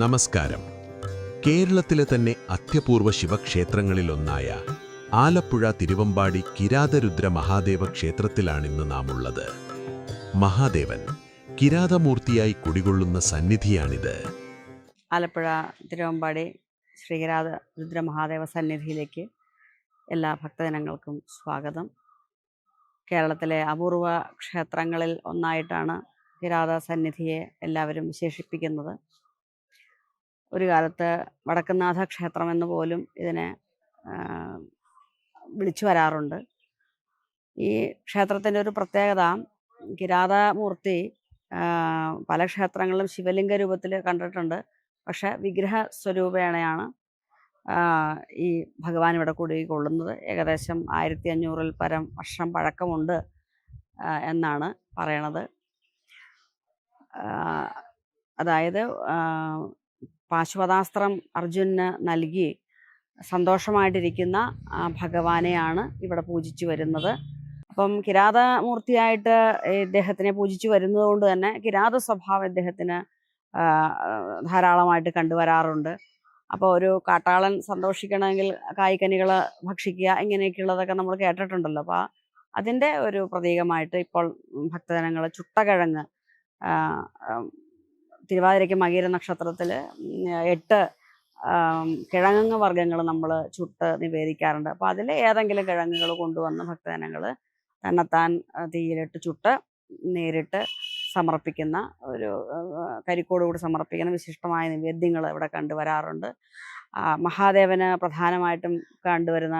നമസ്കാരം. കേരളത്തിലെ തന്നെ അത്യപൂർവ ശിവക്ഷേത്രങ്ങളിലൊന്നായ ആലപ്പുഴ തിരുവമ്പാടി കിരാതരുദ്ര മഹാദേവ ക്ഷേത്രത്തിലാണിന്ന് നാം ഉള്ളത് മഹാദേവൻ കിരാതമൂർത്തിയായി കുടികൊള്ളുന്ന സന്നിധിയാണിത്. ആലപ്പുഴ തിരുവമ്പാടി ശ്രീകിരാത രുദ്ര മഹാദേവ സന്നിധിയിലേക്ക് എല്ലാ ഭക്തജനങ്ങൾക്കും സ്വാഗതം. കേരളത്തിലെ അപൂർവ ക്ഷേത്രങ്ങളിൽ ഒന്നായിട്ടാണ് കിരാത സന്നിധിയെ എല്ലാവരും വിശേഷിപ്പിക്കുന്നത്. ഒരു കാലത്ത് വടക്കുന്നാഥ ക്ഷേത്രം എന്ന് പോലും ഇതിനെ വിളിച്ചു വരാറുണ്ട്. ഈ ക്ഷേത്രത്തിന്റെ ഒരു പ്രത്യേകത കിരാതമൂർത്തി പല ക്ഷേത്രങ്ങളിലും ശിവലിംഗ രൂപത്തിൽ കണ്ടിട്ടുണ്ട്. പക്ഷെ വിഗ്രഹ സ്വരൂപേണയാണ് ഈ ഭഗവാൻ ഇവിടെ കൂടി കൊള്ളുന്നത് ഏകദേശം ആയിരത്തി അഞ്ഞൂറിൽ പരം വർഷം പഴക്കമുണ്ട് എന്നാണ് പറയണത്. അതായത് ആ, പാശുപതാസ്ത്രം അർജുനന് നൽകി സന്തോഷമായിട്ടിരിക്കുന്ന ഭഗവാനെയാണ് ഇവിടെ പൂജിച്ചു വരുന്നത്. അപ്പം കിരാതമൂർത്തിയായിട്ട് ഇദ്ദേഹത്തിനെ പൂജിച്ചു വരുന്നതുകൊണ്ട് തന്നെ കിരാത സ്വഭാവം ഇദ്ദേഹത്തിന് ധാരാളമായിട്ട് കണ്ടുവരാറുണ്ട്. അപ്പോൾ ഒരു കാട്ടാളൻ സന്തോഷിക്കണമെങ്കിൽ കായ്ക്കനികൾ ഭക്ഷിക്കുക ഇങ്ങനെയൊക്കെയുള്ളതൊക്കെ നമ്മൾ കേട്ടിട്ടുണ്ടല്ലോ. അപ്പോൾ അതിന്റെ ഒരു പ്രതീകമായിട്ട് ഇപ്പോൾ ഭക്തജനങ്ങൾ ചുട്ടകിഴങ്ങ് തിരുവാതിരയ്ക്ക് മകീര നക്ഷത്രത്തിൽ എട്ട് കിഴങ്ങ് വർഗങ്ങൾ നമ്മൾ ചുട്ട് നിവേദിക്കാറുണ്ട്. അപ്പോൾ അതിൽ ഏതെങ്കിലും കിഴങ്ങുകൾ കൊണ്ടുവന്ന് ഭക്തജനങ്ങൾ തന്നെത്താൻ തീയിലിട്ട് ചുട്ട് നേരിട്ട് സമർപ്പിക്കുന്ന ഒരു കരിക്കോട് കരിക്കോടുകൂടി സമർപ്പിക്കുന്ന വിശിഷ്ടമായ നിവേദ്യങ്ങൾ ഇവിടെ കണ്ടുവരാറുണ്ട്. മഹാദേവന് പ്രധാനമായിട്ടും കണ്ടുവരുന്ന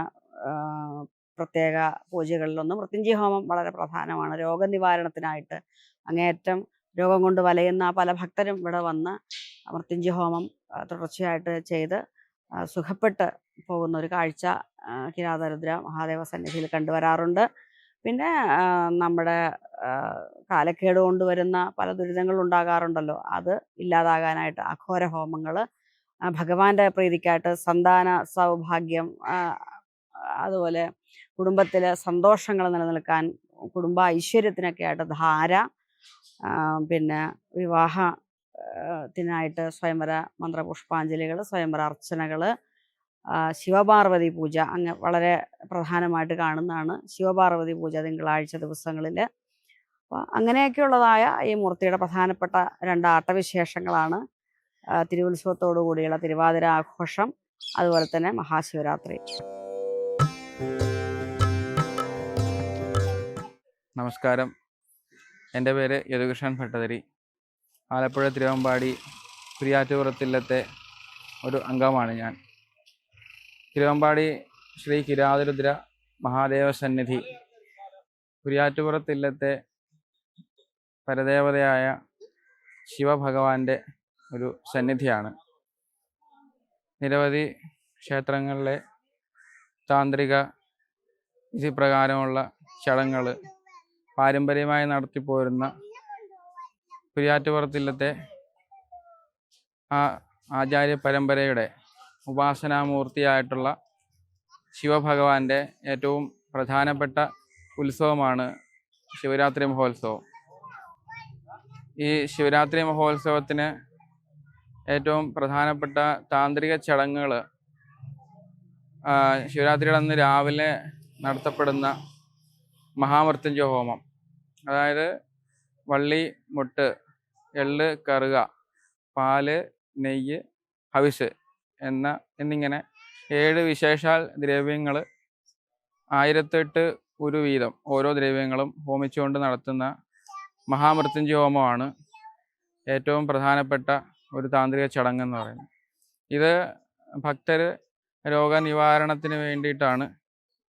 പ്രത്യേക പൂജകളിലൊന്നും മൃത്യുഞ്ജയ ഹോമം വളരെ പ്രധാനമാണ്. രോഗനിവാരണത്തിനായിട്ട് അങ്ങേയറ്റം രോഗം കൊണ്ട് വലയുന്ന പല ഭക്തരും ഇവിടെ വന്ന് മൃത്യുഞ്ജയ ഹോമം തുടർച്ചയായിട്ട് ചെയ്ത് സുഖപ്പെട്ട് പോകുന്ന ഒരു കാഴ്ച കിരാതരുദ്ര മഹാദേവ സന്നിധിയിൽ കണ്ടുവരാറുണ്ട്. പിന്നെ നമ്മുടെ കാലക്കേട് കൊണ്ടുവരുന്ന പല ദുരിതങ്ങൾ ഉണ്ടാകാറുണ്ടല്ലോ. അത് ഇല്ലാതാകാനായിട്ട് അഘോര ഹോമങ്ങൾ ഭഗവാന്റെ പ്രീതിക്കായിട്ട് സന്താന സൗഭാഗ്യം അതുപോലെ കുടുംബത്തിലെ സന്തോഷങ്ങൾ നിലനിൽക്കാൻ കുടുംബ ഐശ്വര്യത്തിനൊക്കെ ആയിട്ട് ധാര പിന്നെ വിവാഹ ത്തിനായിട്ട് സ്വയംവര മന്ത്രപുഷ്പാഞ്ജലികൾ സ്വയംവര അർച്ചനകൾ ശിവപാർവതി പൂജ അങ്ങ് വളരെ പ്രധാനമായിട്ട് കാണുന്നതാണ്. ശിവപാർവതി പൂജ തിങ്കളാഴ്ച ദിവസങ്ങളിൽ അപ്പോൾ അങ്ങനെയൊക്കെയുള്ളതായ ഈ മൂർത്തിയുടെ പ്രധാനപ്പെട്ട രണ്ട് ആട്ടവിശേഷങ്ങളാണ്. തിരുവുത്സവത്തോടു കൂടിയുള്ള തിരുവാതിര ആഘോഷം അതുപോലെ തന്നെ മഹാശിവരാത്രി. നമസ്കാരം. എന്റെ പേര് യദുകൃഷ്ണൻ ഭട്ടതിരി. ആലപ്പുഴ തിരുവമ്പാടി കുരിയാറ്റുപുറത്തില്ലത്തെ ഒരു അംഗമാണ് ഞാൻ. തിരുവമ്പാടി ശ്രീ കിരാതിരുദ്ര മഹാദേവ സന്നിധി കുരിയാറ്റുപുറത്തില്ലത്തെ പരദേവതയായ ശിവഭഗവാന്റെ ഒരു സന്നിധിയാണ്. നിരവധി ക്ഷേത്രങ്ങളിലെ താന്ത്രിക വിധിപ്രകാരമുള്ള ചടങ്ങുകൾ പാരമ്പര്യമായി നടത്തിപ്പോരുന്ന കുര്യാറ്റുപുറത്തില്ലത്തെ ആ ആചാര്യ പരമ്പരയുടെ ഉപാസനാമൂർത്തിയായിട്ടുള്ള ശിവഭഗവാന്റെ ഏറ്റവും പ്രധാനപ്പെട്ട ഉത്സവമാണ് ശിവരാത്രി മഹോത്സവം. ഈ ശിവരാത്രി മഹോത്സവത്തിന് ഏറ്റവും പ്രധാനപ്പെട്ട താന്ത്രിക ചടങ്ങുകൾ ശിവരാത്രിയുടെ അന്ന് രാവിലെ നടത്തപ്പെടുന്ന മഹാമൃത്യുഞ്ജയ ഹോമം. അതായത് വള്ളി മുട്ട് എള്ള് കറുക പാൽ നെയ്യ് ഹവിസ് എന്ന എന്നിങ്ങനെ ഏഴ് വിശേഷാൽ ദ്രവ്യങ്ങൾ ആയിരത്തെട്ട് ഒരു വീതം ഓരോ ദ്രവ്യങ്ങളും ഹോമിച്ചുകൊണ്ട് നടത്തുന്ന മഹാമൃത്യുഞ്ജയ ഹോമമാണ് ഏറ്റവും പ്രധാനപ്പെട്ട ഒരു താന്ത്രിക ചടങ്ങ് എന്ന് പറയുന്നത്. ഇത് ഭക്തർ രോഗനിവാരണത്തിന് വേണ്ടിയിട്ടാണ്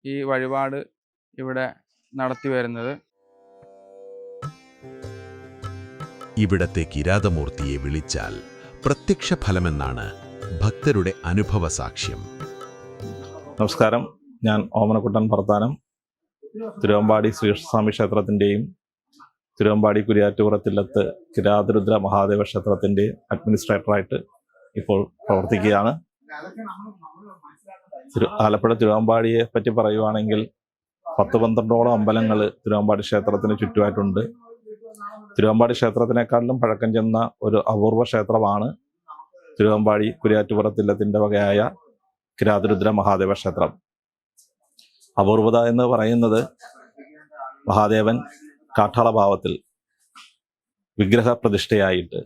ഈ വഴിപാട് ഇവിടെ നടത്തി വരുന്നത്. ഇവിടത്തെ കിരാതമൂർത്തിയെ വിളിച്ചാൽ പ്രത്യക്ഷ ഫലമെന്നാണ് ഭക്തരുടെ അനുഭവ സാക്ഷ്യം നമസ്കാരം. ഞാൻ ഓമനക്കുട്ടൻ പ്രധാനം തിരുവമ്പാടി ശ്രീകൃഷ്ണസ്വാമി ക്ഷേത്രത്തിന്റെയും തിരുവമ്പാടി കുര്യാറ്റുപുറത്തില്ലത്ത് കിരാതരുദ്ര മഹാദേവ ക്ഷേത്രത്തിന്റെ അഡ്മിനിസ്ട്രേറ്ററായിട്ട് ഇപ്പോൾ പ്രവർത്തിക്കുകയാണ്. തിരു ആലപ്പുഴ തിരുവമ്പാടിയെ പറ്റി പറയുവാണെങ്കിൽ പത്ത് പന്ത്രണ്ടോളം അമ്പലങ്ങൾ തിരുവമ്പാടി ക്ഷേത്രത്തിന് ചുറ്റുമായിട്ടുണ്ട്. തിരുവമ്പാടി ക്ഷേത്രത്തിനേക്കാളിലും പഴക്കം ചെന്ന ഒരു അപൂർവ ക്ഷേത്രമാണ് തിരുവമ്പാടി കുര്യാറ്റുപുറത്തില്ലത്തിന്റെ വകയായ കിരാതിരുദ്ര മഹാദേവ ക്ഷേത്രം. അപൂർവത എന്ന് പറയുന്നത് മഹാദേവൻ കാട്ടാളഭാവത്തിൽ വിഗ്രഹ പ്രതിഷ്ഠയായിട്ട്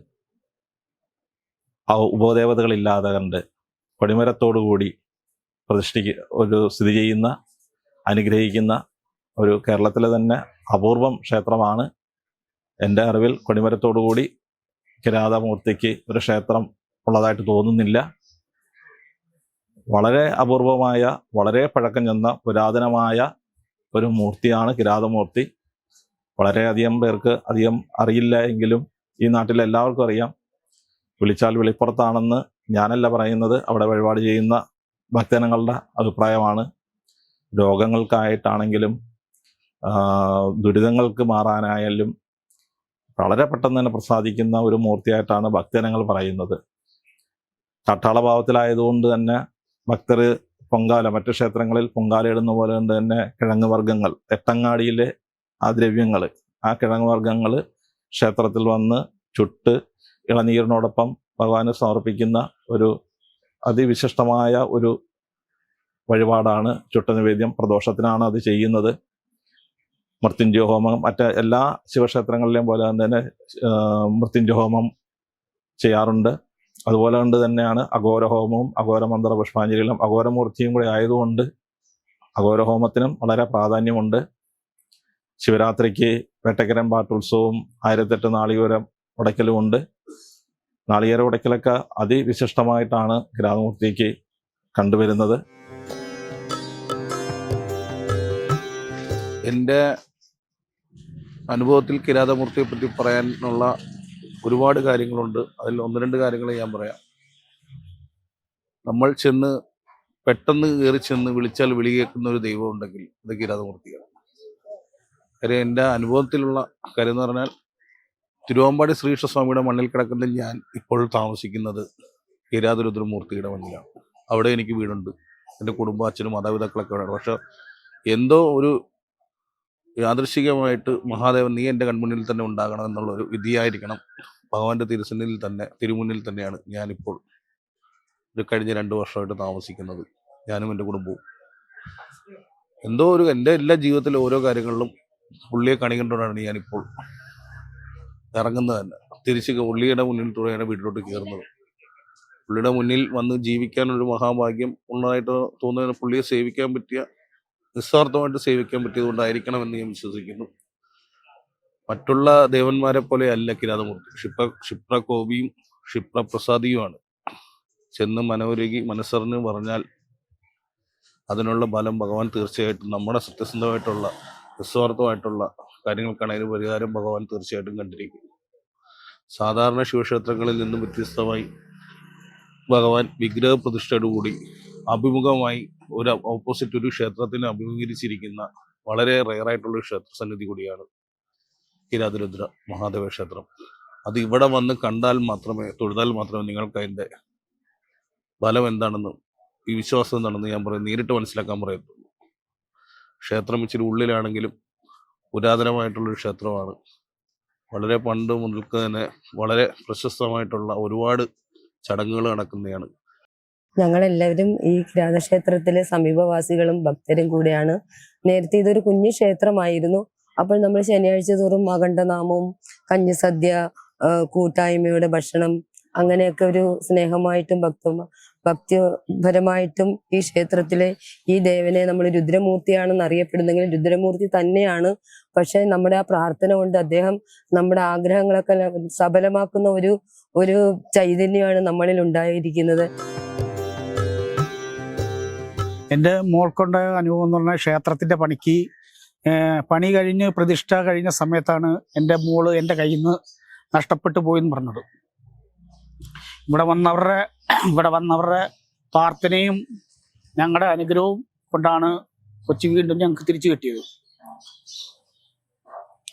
ഉപദേവതകളില്ലാതെ കണ്ട് കൊടിമരത്തോടുകൂടി പ്രതിഷ്ഠിക്ക ഒരു സ്ഥിതി ചെയ്യുന്ന അനുഗ്രഹിക്കുന്ന ഒരു കേരളത്തിലെ തന്നെ അപൂർവം ക്ഷേത്രമാണ് എന്റെ അറിവിൽ കൊടിമരത്തോടുകൂടി കിരാതമൂർത്തിക്ക് ഒരു ക്ഷേത്രം ഉള്ളതായിട്ട് തോന്നുന്നില്ല. വളരെ അപൂർവമായ വളരെ പഴക്കം ചെന്ന പുരാതനമായ ഒരു മൂർത്തിയാണ് കിരാതമൂർത്തി. വളരെയധികം പേർക്ക് അധികം അറിയില്ല എങ്കിലും ഈ നാട്ടിലെ എല്ലാവർക്കും അറിയാം. വിളിച്ചാൽ വെളിപ്പുറത്താണെന്ന് ഞാനല്ല പറയുന്നത്. അവിടെ വഴിപാട് ചെയ്യുന്ന ഭക്തജനങ്ങളുടെ അഭിപ്രായമാണ്. രോഗങ്ങൾക്കായിട്ടാണെങ്കിലും ദുരിതങ്ങൾക്ക് മാറാനായാലും വളരെ പെട്ടെന്ന് തന്നെ പ്രസാദിക്കുന്ന ഒരു മൂർത്തിയായിട്ടാണ് ഭക്തജനങ്ങൾ പറയുന്നത്. കാട്ടാളഭാവത്തിലായതുകൊണ്ട് തന്നെ ഭക്തർ പൊങ്കാല മറ്റു ക്ഷേത്രങ്ങളിൽ പൊങ്കാല ഇടുന്ന പോലെ കൊണ്ട് തന്നെ കിഴങ്ങ് വർഗങ്ങൾ എട്ടങ്ങാടിയിലെ ആ ദ്രവ്യങ്ങൾ ആ കിഴങ്ങ് വർഗങ്ങൾ ക്ഷേത്രത്തിൽ വന്ന് ചുട്ട് ഇളനീരിനോടൊപ്പം ഭഗവാന് സമർപ്പിക്കുന്ന ഒരു അതിവിശിഷ്ടമായ ഒരു വഴിപാടാണ് ചുട്ട നിവേദ്യം. പ്രദോഷത്തിനാണ് അത് ചെയ്യുന്നത്. മൃത്യുഞ്ജയ ഹോമം മറ്റ് എല്ലാ ശിവക്ഷേത്രങ്ങളിലെയും പോലെ തന്നെ മൃത്യുഞ്ജയ ഹോമം ചെയ്യാറുണ്ട്. അതുപോലെ കൊണ്ട് തന്നെയാണ് അഘോരഹോമവും അഘോരമന്ത്ര പുഷ്പാഞ്ജലികളും അഘോരമൂർത്തിയും കൂടി ആയതുകൊണ്ട് അഘോരഹോമത്തിനും വളരെ പ്രാധാന്യമുണ്ട്. ശിവരാത്രിക്ക് വേട്ടക്കരം പാട്ടുത്സവവും ആയിരത്തെട്ട് നാളികേരം ഉടയ്ക്കലുമുണ്ട്. നാളികേര ഉടയ്ക്കലൊക്കെ അതിവിശിഷ്ടമായിട്ടാണ് ഗ്രാമമൂർത്തിക്ക് കണ്ടുവരുന്നത്. എന്റെ അനുഭവത്തിൽ കിരാതമൂർത്തിയെ പറ്റി പറയാനുള്ള ഒരുപാട് കാര്യങ്ങളുണ്ട്. അതിൽ ഒന്ന് രണ്ട് കാര്യങ്ങൾ ഞാൻ പറയാം. നമ്മൾ ചെന്ന് പെട്ടെന്ന് കയറി ചെന്ന് വിളിച്ചാൽ വിളി കേൾക്കുന്ന ഒരു ദൈവം ഉണ്ടെങ്കിൽ അത് കിരാതമൂർത്തിയാണ്. കാര്യം എന്റെ അനുഭവത്തിലുള്ള കാര്യം എന്ന് പറഞ്ഞാൽ തിരുവമ്പാടി ശ്രീകൃഷ്ണസ്വാമിയുടെ മണ്ണിൽ കിടക്കുന്ന ഞാൻ ഇപ്പോൾ താമസിക്കുന്നത് കിരാതരുദ്രമൂർത്തിയുടെ മണ്ണിലാണ്. അവിടെ എനിക്ക് വീടുണ്ട്. എന്റെ കുടുംബം അച്ഛനും മാതാപിതാക്കളൊക്കെ വേണം പക്ഷെ എന്തോ ഒരു യാദൃശികമായിട്ട് മഹാദേവൻ നീ എന്റെ കൺമുന്നിൽ തന്നെ ഉണ്ടാകണം എന്നുള്ളൊരു വിധിയായിരിക്കണം. ഭഗവാന്റെ തിരുസന്നിൽ തന്നെ തിരുമുന്നിൽ തന്നെയാണ് ഞാനിപ്പോൾ ഒരു കഴിഞ്ഞ രണ്ട് വർഷമായിട്ട് താമസിക്കുന്നത്. ഞാനും എന്റെ കുടുംബവും. എന്തോ ഒരു എന്റെ എല്ലാ ജീവിതത്തിലെ ഓരോ കാര്യങ്ങളിലും പുള്ളിയെ കണികണ്ടോടാണ് ഞാനിപ്പോൾ ഇറങ്ങുന്നത് തന്നെ. തിരിച്ച് പുള്ളിയുടെ മുന്നിൽ തുടങ്ങിയാണ് വീട്ടിലോട്ട് കയറുന്നത്. പുള്ളിയുടെ മുന്നിൽ വന്ന് ജീവിക്കാനൊരു മഹാഭാഗ്യം ഉള്ളതായിട്ട് തോന്നുന്നതിന് പുള്ളിയെ സേവിക്കാൻ പറ്റിയ നിസ്വാർത്ഥമായിട്ട് സേവിക്കാൻ പറ്റിയതുകൊണ്ടായിരിക്കണം എന്ന് ഞാൻ വിശ്വസിക്കുന്നു. മറ്റുള്ള ദേവന്മാരെ പോലെ അല്ല കിരാതമൂർത്തി. ക്ഷിപ്ര ക്ഷിപ്രകോപിയും ക്ഷിപ്രപ്രസാദിയുമാണ്. ചെന്ന് മനോരുകി മനസ്സറിഞ്ഞ് പറഞ്ഞാൽ അതിനുള്ള ബലം ഭഗവാൻ തീർച്ചയായിട്ടും നമ്മുടെ സത്യസന്ധമായിട്ടുള്ള നിസ്വാർത്ഥമായിട്ടുള്ള കാര്യങ്ങൾക്കാണ് അതിന് പരിഹാരം ഭഗവാൻ തീർച്ചയായിട്ടും കണ്ടിരിക്കും. സാധാരണ ശിവക്ഷേത്രങ്ങളിൽ നിന്നും വ്യത്യസ്തമായി ഭഗവാൻ വിഗ്രഹ പ്രതിഷ്ഠയോടുകൂടി അഭിമുഖമായി ഒരു ഓപ്പോസിറ്റ് ഒരു ക്ഷേത്രത്തിന് അഭിമുഖീകരിച്ചിരിക്കുന്ന വളരെ റെയറായിട്ടുള്ള ക്ഷേത്ര സന്നിധി കൂടിയാണ് കിരാതിരുദ്ര മഹാദേവ ക്ഷേത്രം. അത് ഇവിടെ വന്ന് കണ്ടാൽ മാത്രമേ തൊഴുതാൽ മാത്രമേ നിങ്ങൾക്ക് അതിന്റെ ബലം എന്താണെന്ന് ഈ വിശ്വാസം എന്താണെന്ന് ഞാൻ പറയും നേരിട്ട് മനസ്സിലാക്കാൻ പറയത്തുള്ളൂ. ക്ഷേത്രം ഇച്ചിരി ഉള്ളിലാണെങ്കിലും പുരാതനമായിട്ടുള്ളൊരു ക്ഷേത്രമാണ്. വളരെ പണ്ട് മുതൽക്ക് തന്നെ വളരെ പ്രശസ്തമായിട്ടുള്ള ഒരുപാട് ചടങ്ങുകൾ നടക്കുന്നതാണ്. ഞങ്ങളെല്ലാവരും ഈ ഗ്രാമക്ഷേത്രത്തിലെ സമീപവാസികളും ഭക്തരും കൂടെയാണ്. നേരത്തെ ഇതൊരു കുഞ്ഞു ക്ഷേത്രമായിരുന്നു. അപ്പോൾ നമ്മൾ ശനിയാഴ്ച തോറും അഖണ്ഡനാമവും കഞ്ഞിസദ്യ കൂട്ടായ്മയുടെ ഭക്ഷണം അങ്ങനെയൊക്കെ ഒരു സ്നേഹമായിട്ടും ഭക്ത ഭക്തിപരമായിട്ടും ഈ ക്ഷേത്രത്തിലെ ഈ ദേവനെ നമ്മൾ രുദ്രമൂർത്തിയാണെന്ന് അറിയപ്പെടുന്നെങ്കിൽ രുദ്രമൂർത്തി തന്നെയാണ്. പക്ഷെ നമ്മുടെ ആ പ്രാർത്ഥന കൊണ്ട് അദ്ദേഹം നമ്മുടെ ആഗ്രഹങ്ങളൊക്കെ സഫലമാക്കുന്ന ഒരു ഒരു ചൈതന്യമാണ് നമ്മളിൽ ഉണ്ടായിരിക്കുന്നത്. എന്റെ മോൾക്കൊണ്ട അനുഭവം എന്ന് പറഞ്ഞാൽ ക്ഷേത്രത്തിന്റെ പണിക്ക് പണി കഴിഞ്ഞ് പ്രതിഷ്ഠ കഴിഞ്ഞ സമയത്താണ് എന്റെ മോൾ എന്റെ കയ്യിൽ നിന്ന് നഷ്ടപ്പെട്ടു പോയെന്ന് പറഞ്ഞത്. ഇവിടെ വന്നവരുടെ ഇവിടെ വന്നവരുടെ പ്രാർത്ഥനയും ഞങ്ങളുടെ അനുഗ്രഹവും കൊണ്ടാണ് കൊച്ചി വീണ്ടും ഞങ്ങൾക്ക് തിരിച്ചു കിട്ടിയത്.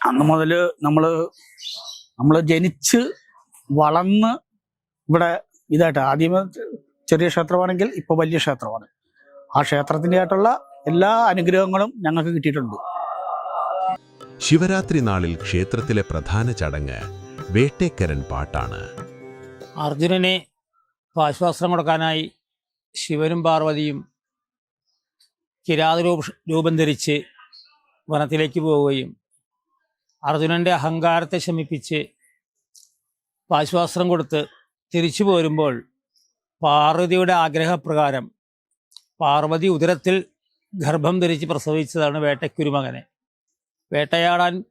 അന്ന് മുതൽ നമ്മൾ നമ്മൾ ജനിച്ച് വളർന്ന് ഇവിടെ ഇതായിട്ട് ആദ്യമേ ചെറിയ ക്ഷേത്രമാണെങ്കിൽ ഇപ്പോൾ വലിയ ക്ഷേത്രമാണ്. ആ ക്ഷേത്രത്തിന്റെ ആയിട്ടുള്ള എല്ലാ അനുഗ്രഹങ്ങളും ഞങ്ങൾക്ക് കിട്ടിയിട്ടുണ്ട്. ശിവരാത്രി നാളിൽ ക്ഷേത്രത്തിലെ പ്രധാന ചടങ്ങ് വേട്ടേക്കരൻ പാട്ടാണ്. അർജുനനെ ആശ്വാസം കൊടുക്കാനായി ശിവനും പാർവതിയും കിരാതരൂപ രൂപം ധരിച്ച് വനത്തിലേക്ക് പോവുകയും അർജുനന്റെ അഹങ്കാരത്തെ ശമിപ്പിച്ച് ആശ്വാസം കൊടുത്ത് തിരിച്ചു പോരുമ്പോൾ പാർവതിയുടെ ആഗ്രഹപ്രകാരം പാർവതി ഉദരത്തിൽ ഗർഭം ധരിച്ച് പ്രസവിച്ചതാണ് വേട്ടയ്ക്കൊരു മകനെ. വേട്ടയാടാൻ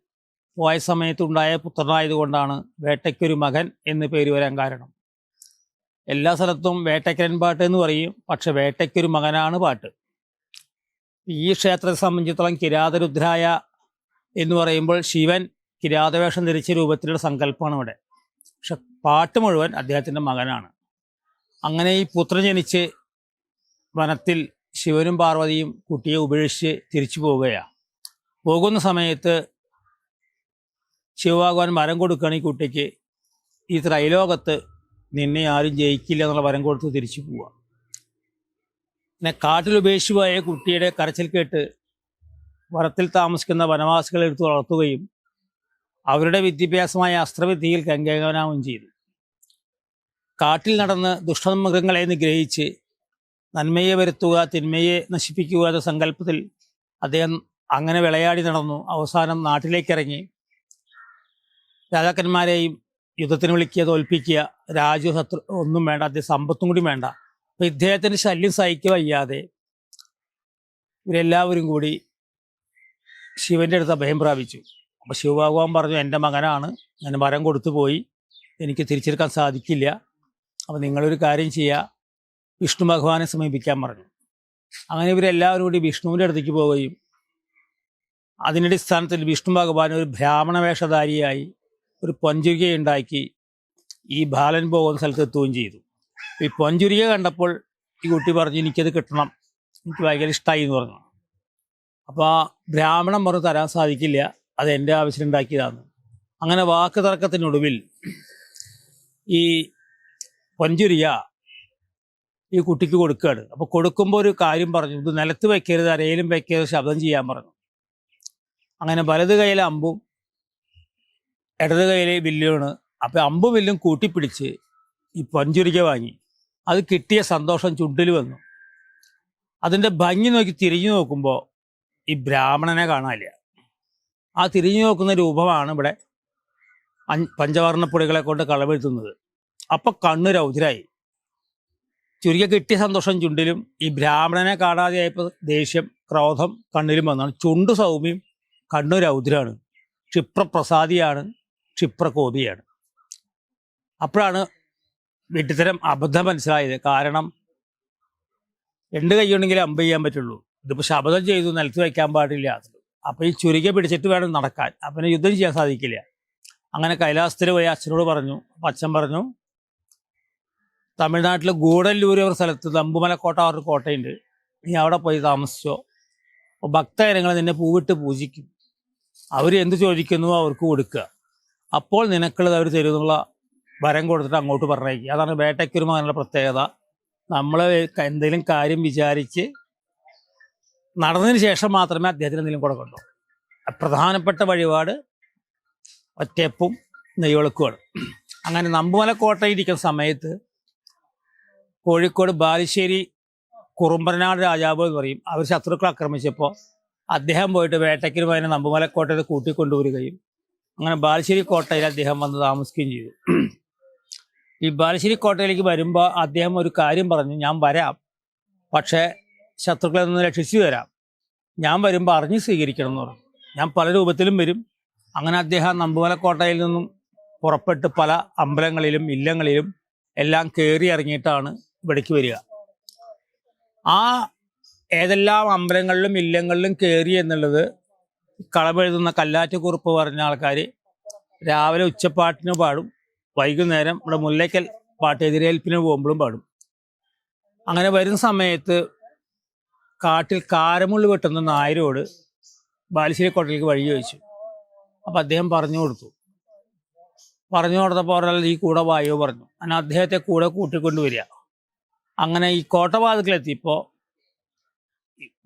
പോയ സമയത്തുണ്ടായ പുത്രനായതുകൊണ്ടാണ് വേട്ടയ്ക്കൊരു മകൻ എന്ന് പേര് വരാൻ കാരണം. എല്ലാ സ്ഥലത്തും വേട്ടയ്ക്കരൻ പാട്ട് എന്ന് പറയും പക്ഷെ വേട്ടയ്ക്കൊരു മകനാണ് പാട്ട്. ഈ ക്ഷേത്രത്തെ സംബന്ധിച്ചിടത്തോളം കിരാതരുദ്രായ എന്ന് പറയുമ്പോൾ ശിവൻ കിരാതവേഷം ധരിച്ച രൂപത്തിലുള്ള സങ്കല്പമാണ് ഇവിടെ. പക്ഷെ പാട്ട് മുഴുവൻ അദ്ദേഹത്തിന്റെ മകനാണ്. അങ്ങനെ ഈ പുത്രൻ ജനിച്ച് വനത്തിൽ ശിവനും പാർവതിയും കുട്ടിയെ ഉപേക്ഷിച്ച് തിരിച്ചു പോവുകയാണ് പോകുന്ന സമയത്ത് ശിവഭഗവാൻ വരം കൊടുക്കുകയാണ് ഈ കുട്ടിക്ക് ഈ ത്രൈലോകത്ത് നിന്നെ ആരും ജയിക്കില്ല എന്നുള്ള വരം കൊടുത്ത് തിരിച്ചു പോവുക പിന്നെ കാട്ടിൽ ഉപേക്ഷിച്ചു പോയ കുട്ടിയുടെ കരച്ചിൽ കേട്ട് വനത്തിൽ താമസിക്കുന്ന വനവാസികളെ എടുത്ത് വളർത്തുകയും അവരുടെ വിദ്യാഭ്യാസമായ അസ്ത്രവിദ്യയിൽ കങ്കേകനാവുകയും ചെയ്തു. കാട്ടിൽ നടന്ന് ദുഷ്ടമൃഗങ്ങളെ നിഗ്രഹിച്ച് നന്മയെ വരുത്തുക തിന്മയെ നശിപ്പിക്കുക എന്ന സങ്കല്പത്തിൽ അദ്ദേഹം അങ്ങനെ വിളയാടി നടന്നു. അവസാനം നാട്ടിലേക്കിറങ്ങി. രാജാക്കന്മാരെയും യുദ്ധത്തിന് വിളിക്കുക തോൽപ്പിക്കുക. രാജു ശത്രു ഒന്നും വേണ്ട. അദ്ദേഹം സമ്പത്തും കൂടി വേണ്ട. അപ്പം ഇദ്ദേഹത്തിന്റെ ശല്യം സഹിക്കുക വയ്യാതെ ഇവരെല്ലാവരും കൂടി ശിവന്റെ അടുത്ത് അഭയം പ്രാപിച്ചു. അപ്പോൾ ശിവഭഗവാൻ പറഞ്ഞു എന്റെ മകനാണ്. ഞാൻ വരം കൊടുത്തു പോയി എനിക്ക് തിരിച്ചെടുക്കാൻ സാധിക്കില്ല. അപ്പോൾ നിങ്ങളൊരു കാര്യം ചെയ്യുക വിഷ്ണു ഭഗവാനെ സമീപിക്കാൻ പറഞ്ഞു. അങ്ങനെ ഇവരെല്ലാവരും കൂടി വിഷ്ണുവിന്റെ അടുത്തേക്ക് പോവുകയും അതിന്റെ അടിസ്ഥാനത്തിൽ വിഷ്ണു ഭഗവാൻ ഒരു ബ്രാഹ്മണ വേഷധാരിയായി ഒരു പൊഞ്ചുരിക ഉണ്ടാക്കി ഈ ബാലൻ പോകുന്ന സ്ഥലത്ത് എത്തുകയും ചെയ്തു. ഈ പൊഞ്ചുരിക കണ്ടപ്പോൾ ഈ കുട്ടി പറഞ്ഞു എനിക്കത് കിട്ടണം. എനിക്ക് ഭയങ്കര ഇഷ്ടമായി എന്ന് പറഞ്ഞു. അപ്പോൾ ആ ബ്രാഹ്മണൻ പറഞ്ഞു തരാൻ സാധിക്കില്ല. അത് എന്റെ ആവശ്യം ഉണ്ടാക്കിയതാണ്. അങ്ങനെ വാക്ക് തർക്കത്തിനൊടുവിൽ ഈ പൊഞ്ചുരിക ഈ കുട്ടിക്ക് കൊടുക്കുകയാണ് അപ്പോൾ കൊടുക്കുമ്പോൾ ഒരു കാര്യം പറഞ്ഞു ഇത് നിലത്ത് വെക്കരുത് അരയിലും വെക്കരുത് ശബ്ദം ചെയ്യാൻ പറഞ്ഞു. അങ്ങനെ വലത് കൈയിലെ അമ്പും ഇടത് കൈയിലെ വില്ലുമാണ്. അപ്പോൾ അമ്പും വില്ലും കൂട്ടിപ്പിടിച്ച് ഈ പൊഞ്ചുരിക വാങ്ങി. അത് കിട്ടിയ സന്തോഷം ചുണ്ടിൽ വന്നു. അതിന്റെ ഭംഗി നോക്കി തിരിഞ്ഞു നോക്കുമ്പോൾ ഈ ബ്രാഹ്മണനെ കാണാനില്ല. ആ തിരിഞ്ഞു നോക്കുന്ന രൂപമാണ് ഇവിടെ പഞ്ചവർണപ്പൊടികളെ കൊണ്ട് കളവെഴുത്തുന്നത് അപ്പൊ കണ്ണ് രൗദ്രായി. ചുരുക്കി കിട്ടിയ സന്തോഷം ചുണ്ടിലും ഈ ബ്രാഹ്മണനെ കാണാതെയായപ്പോൾ ദേഷ്യം ക്രോധം കണ്ണിലും വന്നാണ്. ചുണ്ട് സൗമ്യം കണ്ണു രൗദ്രാണ്. ക്ഷിപ്രപ്രസാദിയാണ് ക്ഷിപ്രകോപിയാണ്. അപ്പോഴാണ് വിട്ടിത്തരം അബദ്ധം മനസ്സിലായത്. കാരണം രണ്ട് കൈയുണ്ടെങ്കിൽ അമ്പ് ചെയ്യാൻ പറ്റുള്ളൂ. ഇതിപ്പോൾ ശബദം ചെയ്തു നിലത്ത് വയ്ക്കാൻ പാടില്ല. അപ്പോൾ ഈ ചുരുക്കി പിടിച്ചിട്ട് വേണം നടക്കാൻ. അപ്പം യുദ്ധം ചെയ്യാൻ സാധിക്കില്ല. അങ്ങനെ കൈലാസത്തിൽ പോയി അച്ഛനോട് പറഞ്ഞു അപ്പം അച്ഛൻ പറഞ്ഞു തമിഴ്നാട്ടിൽ ഗൂഡല്ലൂർ ഒരു സ്ഥലത്ത് തമ്പുമലക്കോട്ട ഒരു കോട്ടയുണ്ട്. നീ അവിടെ പോയി താമസിച്ചോ. അപ്പോൾ ഭക്തജനങ്ങൾ നിന്നെ പൂവിട്ട് പൂജിക്കും. അവർ എന്ത് ചോദിക്കുന്നു അവർക്ക് കൊടുക്കുക. അപ്പോൾ നിനക്കുള്ളത് അവർ തരുന്നുള്ള വരം കൊടുത്തിട്ട് അങ്ങോട്ട് പറഞ്ഞേക്കുക അതാണ് വേട്ടയ്ക്കൊരു മകനുള്ള പ്രത്യേകത. നമ്മൾ എന്തെങ്കിലും കാര്യം വിചാരിച്ച് നടന്നതിന് ശേഷം മാത്രമേ അദ്ദേഹത്തിന് എന്തെങ്കിലും കൊടുക്കണ്ടോ പ്രധാനപ്പെട്ട വഴിപാട് ഒറ്റയപ്പും നെയ്യൊളുക്കുമാണ് അങ്ങനെ നമ്പുമല കോട്ടയിരിക്കുന്ന സമയത്ത് കോഴിക്കോട് ബാലുശ്ശേരി കുറുമ്പനാട് രാജാവ് എന്ന് പറയും. അവർ ശത്രുക്കൾ ആക്രമിച്ചപ്പോൾ അദ്ദേഹം പോയിട്ട് വേട്ടയ്ക്കിന് പകരം നമ്പുമല കോട്ടയിൽ കൂട്ടിക്കൊണ്ടുവരികയും അങ്ങനെ ബാലുശ്ശേരി കോട്ടയിൽ അദ്ദേഹം വന്ന് താമസിക്കുകയും ചെയ്തു. ഈ ബാലുശ്ശേരി കോട്ടയിലേക്ക് വരുമ്പോൾ അദ്ദേഹം ഒരു കാര്യം പറഞ്ഞു ഞാൻ വരാം. പക്ഷേ ശത്രുക്കളെ നിന്ന് രക്ഷിച്ചു തരാം. ഞാൻ വരുമ്പോൾ അറിഞ്ഞ് സ്വീകരിക്കണം എന്ന് പറഞ്ഞു. ഞാൻ പല രൂപത്തിലും വരും. അങ്ങനെ അദ്ദേഹം നമ്പുമലക്കോട്ടയിൽ നിന്നും പുറപ്പെട്ട് പല അമ്പലങ്ങളിലും ഇല്ലങ്ങളിലും എല്ലാം കയറി ഇറങ്ങിയിട്ടാണ് ഇവിടേക്ക് വരിക. ആ ഏതെല്ലാം അമ്പലങ്ങളിലും ഇല്ലങ്ങളിലും കയറി എന്നുള്ളത് കളമെഴുതുന്ന കല്ലാറ്റക്കുറിപ്പ് പറഞ്ഞ ആൾക്കാർ രാവിലെ ഉച്ചപ്പാട്ടിന് പാടും വൈകുന്നേരം ഇവിടെ മുല്ലയ്ക്കൽ പാട്ട് എതിരേൽപ്പിന് പോകുമ്പോഴും പാടും. അങ്ങനെ വരുന്ന സമയത്ത് കാട്ടിൽ കാരമുള്ളി വെട്ടുന്ന നായരോട് ബാലുശ്ശേരി കോട്ടയിലേക്ക് വഴി ചോദിച്ചു. അപ്പം അദ്ദേഹം പറഞ്ഞു കൊടുത്തു. പറഞ്ഞു കൊടുത്തപ്പോൾ ഒരാൾ ഈ കൂടെ വായോ പറഞ്ഞു. അങ്ങനെ അദ്ദേഹത്തെ കൂടെ കൂട്ടിക്കൊണ്ടുവരിക അങ്ങനെ ഈ കോട്ടവാതിക്കലെത്തിയപ്പോൾ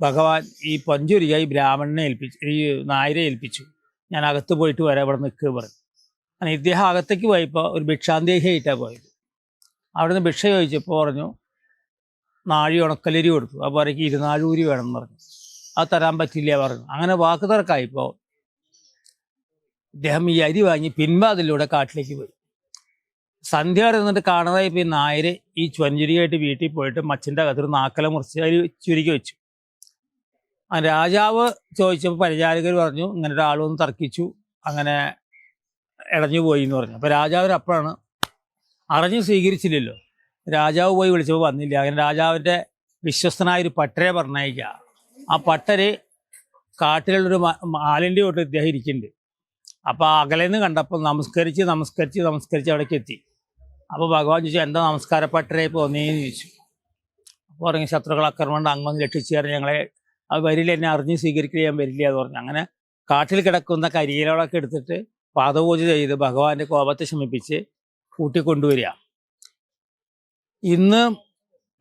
ഭഗവാൻ ഈ പഞ്ചുരിക ഈ ബ്രാഹ്മണനെ ഏൽപ്പിച്ചു ഈ നായരെ ഏൽപ്പിച്ചു. ഞാൻ അകത്ത് പോയിട്ട് വരാം ഇവിടെ നിൽക്കുക പറഞ്ഞു അങ്ങനെ ഇദ്ദേഹം അകത്തേക്ക് പോയപ്പോൾ ഒരു ഭിക്ഷാന്തേഹിയായിട്ടാണ് പോയത്. അവിടുന്ന് ഭിക്ഷ ചോദിച്ചപ്പോൾ പറഞ്ഞു നാഴി ഉണക്കലരി കൊടുത്തു. അപ്പോൾ അവർക്ക് ഇരുനാഴൂരി വേണം പറഞ്ഞു. അത് തരാൻ പറ്റില്ല പറഞ്ഞു. അങ്ങനെ വാക്ക് തർക്കമായിപ്പോൾ ഇദ്ദേഹം ഈ അരി വാങ്ങി പിൻവാതിലൂടെ കാട്ടിലേക്ക് പോയി. സന്ധ്യ വരെ നിന്നിട്ട് കാണാതായി പോയി നായര് ഈ ചുവഞ്ചുരിയായിട്ട് വീട്ടിൽ പോയിട്ട് മച്ചിന്റെ അകത്തൊരു നാക്കല മുറിച്ച് അതിൽ ചുരുക്കി വെച്ചു. രാജാവ് ചോദിച്ചപ്പോൾ പരിചാരകർ പറഞ്ഞു ഇങ്ങനെ ഒരാൾ വന്ന് തർക്കിച്ചു അങ്ങനെ ഇടഞ്ഞു പോയി എന്ന് പറഞ്ഞു. അപ്പോൾ രാജാവിന് അപ്പോഴാണ് അറിഞ്ഞു സ്വീകരിച്ചില്ലല്ലോ. രാജാവ് പോയി വിളിച്ചപ്പോൾ വന്നില്ല. അങ്ങനെ രാജാവിന്റെ വിശ്വസ്തനായ ഒരു പട്ടരെ പറഞ്ഞയക്കുക ആ പട്ടര് കാട്ടിലുള്ളൊരു മാലിന്റെ തൊട്ട് ഇദ്ദേഹം ഇരിക്കുന്നുണ്ട്. അപ്പോൾ അകലെന്ന് കണ്ടപ്പോൾ നമസ്കരിച്ച് നമസ്കരിച്ച് നമസ്കരിച്ച് അവിടേക്ക് എത്തി. അപ്പോൾ ഭഗവാൻ ചോദിച്ചു എന്താ നമസ്കാരപ്പെട്ടേ പട്ടരെ പോന്നേന്ന് ചോദിച്ചു. അപ്പോൾ പറഞ്ഞു ശത്രുക്കൾ അക്രമം കൊണ്ട് അങ്ങൊന്ന് രക്ഷിച്ചു കയറി ഞങ്ങളെ അത് വരില്ല എന്നെ അറിഞ്ഞ് സ്വീകരിക്കുക ഞാൻ വരില്ല എന്ന് പറഞ്ഞു. അങ്ങനെ കാട്ടിൽ കിടക്കുന്ന കരിയിലകളൊക്കെ എടുത്തിട്ട് പാദപൂജ ചെയ്ത് ഭഗവാന്റെ കോപത്തെ ശമിപ്പിച്ച് കൂട്ടിക്കൊണ്ടുവരിക. ഇന്ന്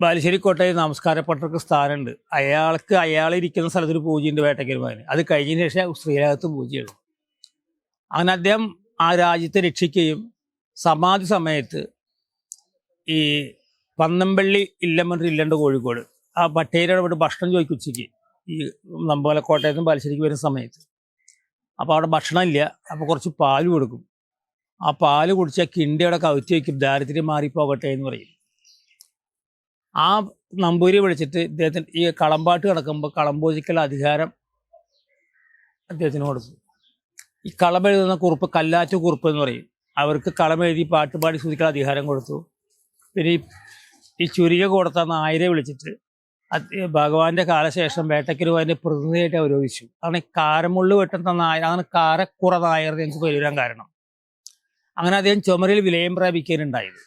ബാലുശ്ശേരി കോട്ടയിൽ നമസ്കാരപ്പെട്ടവർക്ക് സ്ഥാനമുണ്ട്. അയാൾക്ക് അയാൾ ഇരിക്കുന്ന സ്ഥലത്തൊരു പൂജയുണ്ട് വേട്ടക്കരുമാന് അത് കഴിഞ്ഞതിന് ശേഷം ശ്രീരാഗത്ത് പൂജയുള്ളൂ. അങ്ങനെ അദ്ദേഹം ആ രാജ്യത്തെ രക്ഷിക്കുകയും സമാധി സമയത്ത് ഈ പന്നമ്പള്ളി ഇല്ലമன்ற ഇല്ലണ്ട് കോഴിക്കോട്. ആ ബട്ടേരിയുടെ അവിടെ ഭക്ഷണം ചോദിക്കും ഉച്ചയ്ക്ക്. ഈ നമ്പോല കോട്ടയത്തും വരുന്ന സമയത്ത്. അപ്പോൾ അവിടെ ഭക്ഷണം ഇല്ല. അപ്പോൾ കുറച്ച് പാൽ കൊടുക്കും. ആ പാൽ കുടിച്ച കിണ്ടി അവിടെ കവുത്തി വയ്ക്കും ദാരിദ്ര്യം മാറിപ്പോകട്ടെ എന്ന് പറയും. ആ നമ്പൂരി വിളിച്ചിട്ട് ഇദ്ദേഹത്തിന് ഈ കളമ്പാട്ട് കിടക്കുമ്പോൾ കളമ്പൂജിക്കൽ അധികാരം അദ്ദേഹത്തിന് കൊടുക്കും. ഈ കളം എഴുതുന്ന കുറിപ്പ് കല്ലാറ്റ് കുറിപ്പ് എന്ന് പറയും. അവർക്ക് കളം എഴുതി പാട്ട് പാടി സ്തുതിക്കാൻ അധികാരം കൊടുത്തു. പിന്നെ ഈ ചുരിക കൊടുത്ത നായരെ വിളിച്ചിട്ട് ഭഗവാന്റെ കാലശേഷം വേട്ടക്കരുവാന്റെ പ്രതിനിധിയായിട്ട് അവരോധിച്ചു. കാരണം ഈ കാരമുള്ളു വെട്ടുന്ന നായർ അങ്ങനെ കാരക്കുറ നായർ ഞങ്ങൾക്ക് പേരുവരാൻ കാരണം. അങ്ങനെ അദ്ദേഹം ചുമരിൽ വിലയം പ്രാപിക്കാനുണ്ടായത്.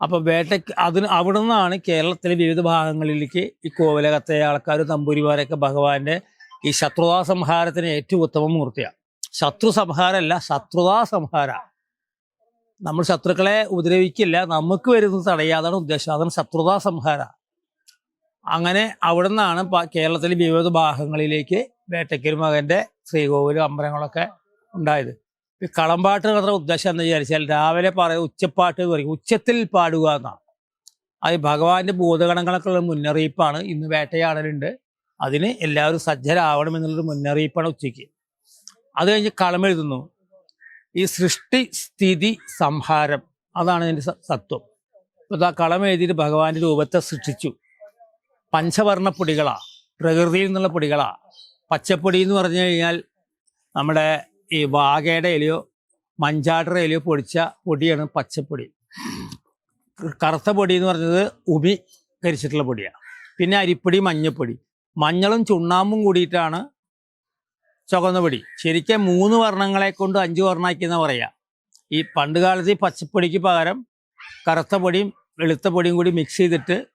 അപ്പൊ വേട്ടയ്ക്ക് അതിന് അവിടെ നിന്നാണ് കേരളത്തിലെ വിവിധ ഭാഗങ്ങളിലേക്ക് ഈ കോവിലകത്തെ ആൾക്കാർ തമ്പൂരിമാരൊക്കെ ഭഗവാന്റെ ഈ ശത്രുതാ സംഹാരത്തിന് ഏറ്റവും ഉത്തമ മൂർത്തിയാണ് ശത്രു സംഹാരമല്ല ശത്രുതാ സംഹാര നമ്മൾ ശത്രുക്കളെ ഉപദ്രവിക്കില്ല. നമുക്ക് വരുന്നത് തടയുക അതാണ് ഉദ്ദേശം. അതാണ് ശത്രുതാ സംഹാര. അങ്ങനെ അവിടെ നിന്നാണ് കേരളത്തിലെ വിവിധ ഭാഗങ്ങളിലേക്ക് വേട്ടയ്ക്കൊരു മകന്റെ ശ്രീകോവിലും അമ്പലങ്ങളൊക്കെ ഉണ്ടായത്. കളമ്പാട്ട് നടത്തുന്ന ഉദ്ദേശം എന്ന് വിചാരിച്ചാൽ രാവിലെ പറയുക ഉച്ചപ്പാട്ട് എന്ന് പറയും. ഉച്ചത്തിൽ പാടുക എന്നാണ്. അത് ഭഗവാന്റെ ഭൂതഗണങ്ങളൊക്കെയുള്ള മുന്നറിയിപ്പാണ്. ഇന്ന് വേട്ടയാടലുണ്ട്. അതിന് എല്ലാവരും സജ്ജരാവണം എന്നുള്ളൊരു മുന്നറിയിപ്പാണ് ഉച്ചയ്ക്ക്. അത് കഴിഞ്ഞ് കളമെഴുതുന്നു ഈ സൃഷ്ടി സ്ഥിതി സംഹാരം അതാണ് ഇതിന്റെ സത്വം. ഇപ്പോൾ ആ കളം എഴുതിയിട്ട് ഭഗവാന്റെ രൂപത്തെ സൃഷ്ടിച്ചു. പഞ്ചവർണ പൊടികളാ പ്രകൃതിയിൽ നിന്നുള്ള പൊടികളാ. പച്ചപ്പൊടി എന്ന് പറഞ്ഞു കഴിഞ്ഞാൽ നമ്മുടെ ഈ വാഗയുടെ ഇലയോ മഞ്ചാടറ ഇലയോ പൊടിച്ച പൊടിയാണ് പച്ചപ്പൊടി. കറുത്ത പൊടി എന്ന് പറഞ്ഞത് ഉമി കരിച്ചിട്ടുള്ള പൊടിയാണ്. പിന്നെ അരിപ്പൊടി മഞ്ഞപ്പൊടി. മഞ്ഞളും ചുണ്ണാമ്പും കൂടിയിട്ടാണ് ചുവന്ന പൊടി ശരിക്കും മൂന്ന് വർണങ്ങളെ കൊണ്ട് അഞ്ച് വർണമാക്കി പറയാം. ഈ പണ്ട് കാലത്ത് ഈ പച്ചപ്പൊടിക്ക് പകരം കറുത്ത പൊടിയും വെളുത്ത പൊടിയും കൂടി മിക്സ് ചെയ്തിട്ട്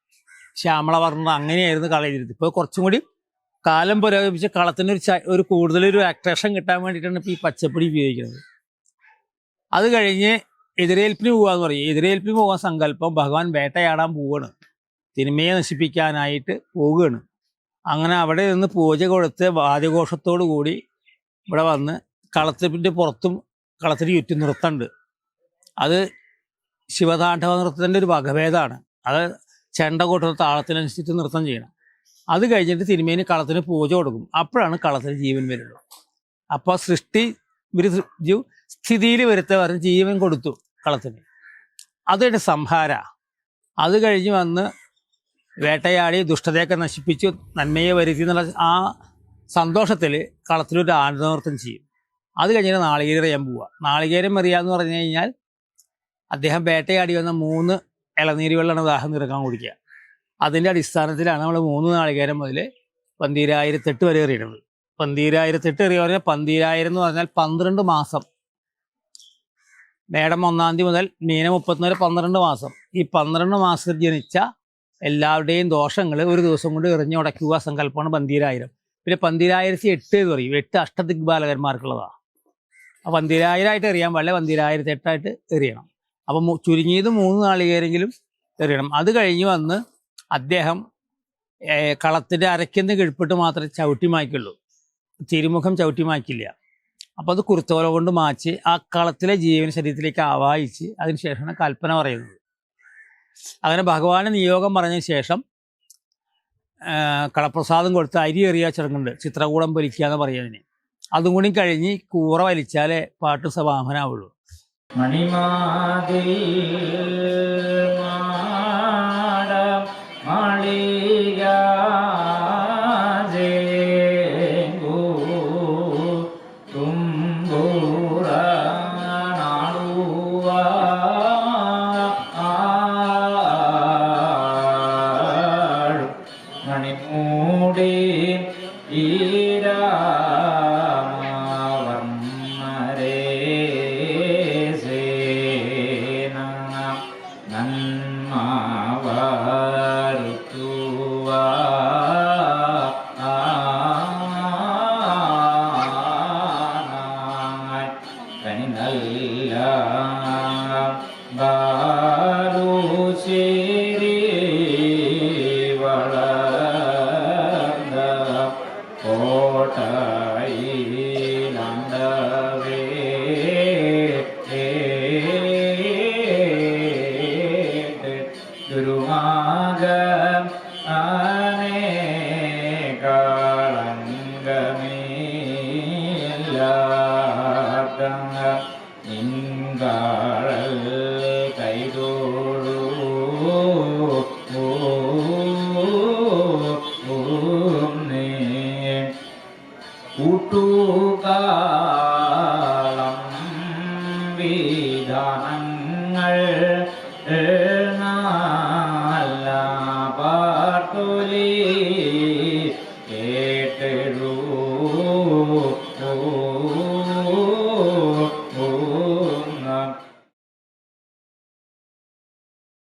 ശ്യാമള വർണം അങ്ങനെയായിരുന്നു കള ചെയ്തിരുന്നത്. ഇപ്പോൾ കുറച്ചും കൂടി കാലം പുരോഗമിച്ച് കളത്തിന് ഒരു കൂടുതലൊരു അട്രാക്ഷൻ കിട്ടാൻ വേണ്ടിയിട്ടാണ് ഇപ്പോൾ ഈ പച്ചപ്പൊടി ഉപയോഗിക്കുന്നത്. അത് കഴിഞ്ഞ് എതിരേൽപ്പിന് പോകാന്ന് പറയും. എതിരേൽപ്പിന് പോകാൻ സങ്കല്പം ഭഗവാൻ വേട്ടയാടാൻ പോവാണ്. തിന്മയെ നശിപ്പിക്കാനായിട്ട് പോവുകയാണ് അങ്ങനെ അവിടെ നിന്ന് പൂജ കൊടുത്ത് വാദ്യഘോഷത്തോടു കൂടി ഇവിടെ വന്ന് കളത്തിന്റെ പുറത്തും കളത്തിന് ചുറ്റും നൃത്തമുണ്ട്. അത് ശിവതാണ്ഡവ നൃത്തത്തിന്റെ ഒരു വകഭേദമാണ്. അത് ചെണ്ട കൂട്ടുന്ന താളത്തിനനുസരിച്ച് നൃത്തം ചെയ്യണം. അത് കഴിഞ്ഞിട്ട് തിരുമേനി കളത്തിന് പൂജ കൊടുക്കും. അപ്പോഴാണ് കളത്തിന് ജീവൻ വരുള്ളൂ അപ്പോൾ സൃഷ്ടി സ്ഥിതിയിൽ വരുത്ത പറഞ്ഞ് ജീവൻ കൊടുത്തു കളത്തിന്. അതൊരു സംഹാര അത് കഴിഞ്ഞ് വന്ന് വേട്ടയാടി ദുഷ്ടതയൊക്കെ നശിപ്പിച്ചു നന്മയെ വരുത്തി എന്നുള്ള ആ സന്തോഷത്തിൽ കളത്തിലൊരു ആനന്ദനൃത്തം ചെയ്യും. അത് കഴിഞ്ഞിട്ട് നാളികേരം എറിയാൻ പോവുക നാളികേരം എറിയാന്ന് പറഞ്ഞു കഴിഞ്ഞാൽ അദ്ദേഹം വേട്ടയാടി വന്ന മൂന്ന് ഇളനീര് വെള്ളമാണ് ദാഹം തീർക്കാൻ കുടിക്കുക. അതിന്റെ അടിസ്ഥാനത്തിലാണ് നമ്മൾ മൂന്ന് നാളികേരം മുതൽ പന്തീരായിരത്തെട്ട് വരെ എറിയുന്നത് പന്തീരായിരത്തെട്ട് എറിയ പറഞ്ഞാൽ പന്തീരായിരം എന്ന് പറഞ്ഞാൽ പന്ത്രണ്ട് മാസം. മേടം ഒന്നാം തീയതി മുതൽ മീന മുപ്പത്തിനാല് പന്ത്രണ്ട് മാസം. ഈ പന്ത്രണ്ട് മാസം ജനിച്ച എല്ലാവരുടെയും ദോഷങ്ങൾ ഒരു ദിവസം കൊണ്ട് എറിഞ്ഞുടയ്ക്കുക സങ്കല്പമാണ് പന്തീരായിരം. പിന്നെ പന്തീരായിരത്തി എട്ട് എന്ന് പറയും. എട്ട് അഷ്ടദിഗ്ബാലകന്മാർക്കുള്ളതാണ് ആ പന്തീരായിരമായിട്ട് എറിയാൻ പാടില്ല പന്തീരായിരത്തി എട്ടായിട്ട് എറിയണം. അപ്പം ചുരുങ്ങിയത് മൂന്ന് നാളികേരെങ്കിലും എറിയണം. അത് കഴിഞ്ഞ് വന്ന് അദ്ദേഹം കളത്തിന്റെ അരയ്ക്കുന്ന കിഴിപ്പിട്ട് മാത്രമേ ചവിട്ടി മായ്ക്കുള്ളൂ തിരുമുഖം ചവിട്ടി മായ്ക്കില്ല അപ്പോൾ അത് കുരുത്തോല കൊണ്ട് മാച്ച് ആ കളത്തിലെ ജീവൻ ശരീരത്തിലേക്ക് ആവാഹിച്ച് അതിനുശേഷമാണ് കൽപ്പന പറയുന്നത്. അങ്ങനെ ഭഗവാന് നിയോഗം പറഞ്ഞ ശേഷം കളപ്രസാദം കൊടുത്ത് അരി എറിയ ചടങ്ങുണ്ട് ചിത്രകൂടം വലിക്കുക എന്ന് പറയുന്നതിന്. അതും കൂടി കഴിഞ്ഞ് കൂറ വലിച്ചാലേ പാട്ട് സമാപനാവുള്ളൂ. മണിമാതിരി മാളിക